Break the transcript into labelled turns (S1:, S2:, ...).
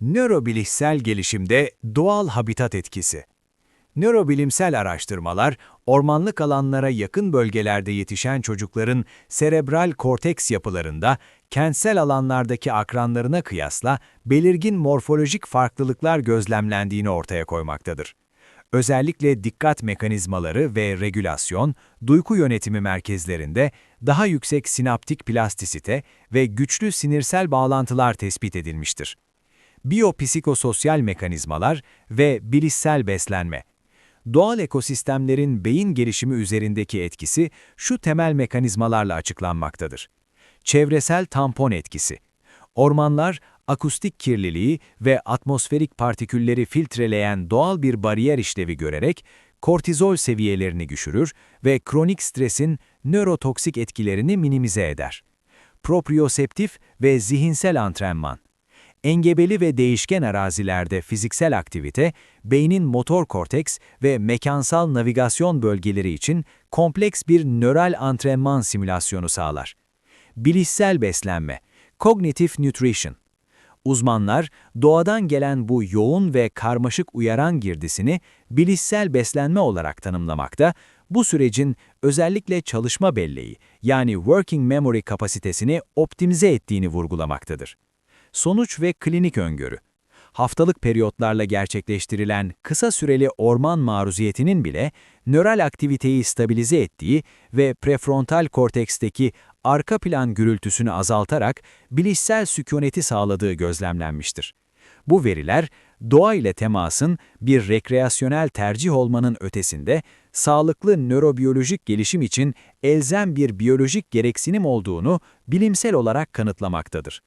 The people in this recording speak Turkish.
S1: Nörobilişsel gelişimde doğal habitat etkisi. Nörobilimsel araştırmalar, ormanlık alanlara yakın bölgelerde yetişen çocukların serebral korteks yapılarında kentsel alanlardaki akranlarına kıyasla belirgin morfolojik farklılıklar gözlemlendiğini ortaya koymaktadır. Özellikle dikkat mekanizmaları ve regülasyon, duygu yönetimi merkezlerinde daha yüksek sinaptik plastisite ve güçlü sinirsel bağlantılar tespit edilmiştir biyopsikososyal mekanizmalar ve bilişsel beslenme. Doğal ekosistemlerin beyin gelişimi üzerindeki etkisi şu temel mekanizmalarla açıklanmaktadır. Çevresel tampon etkisi. Ormanlar, akustik kirliliği ve atmosferik partikülleri filtreleyen doğal bir bariyer işlevi görerek, kortizol seviyelerini düşürür ve kronik stresin nörotoksik etkilerini minimize eder. Proprioseptif ve zihinsel antrenman. Engebeli ve değişken arazilerde fiziksel aktivite, beynin motor korteks ve mekansal navigasyon bölgeleri için kompleks bir nöral antrenman simülasyonu sağlar. Bilişsel beslenme, cognitive nutrition. Uzmanlar, doğadan gelen bu yoğun ve karmaşık uyaran girdisini bilişsel beslenme olarak tanımlamakta, bu sürecin özellikle çalışma belleği yani working memory kapasitesini optimize ettiğini vurgulamaktadır. Sonuç ve klinik öngörü. Haftalık periyotlarla gerçekleştirilen kısa süreli orman maruziyetinin bile nöral aktiviteyi stabilize ettiği ve prefrontal korteksteki arka plan gürültüsünü azaltarak bilişsel sükuneti sağladığı gözlemlenmiştir. Bu veriler, doğa ile temasın bir rekreasyonel tercih olmanın ötesinde, sağlıklı nörobiyolojik gelişim için elzem bir biyolojik gereksinim olduğunu bilimsel olarak kanıtlamaktadır.